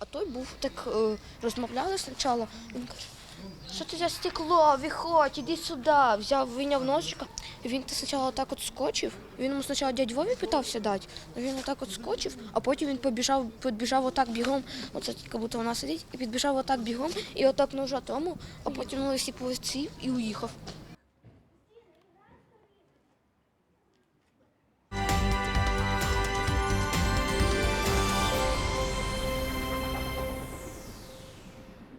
А той був так е, розмовляли спочатку. Він каже, що це за стекло, виходь, іди сюди. Взяв, вийняв ножичка, і він спочатку так от скочив. Він йому спочатку дядь Вові питався дати, але він отак от скочив, а потім він побіжав, підбіжав отак бігом. Оце як будто вона сидить, і підбіжав отак бігом, і отак ножа тому, а потім всі повезці і уїхав.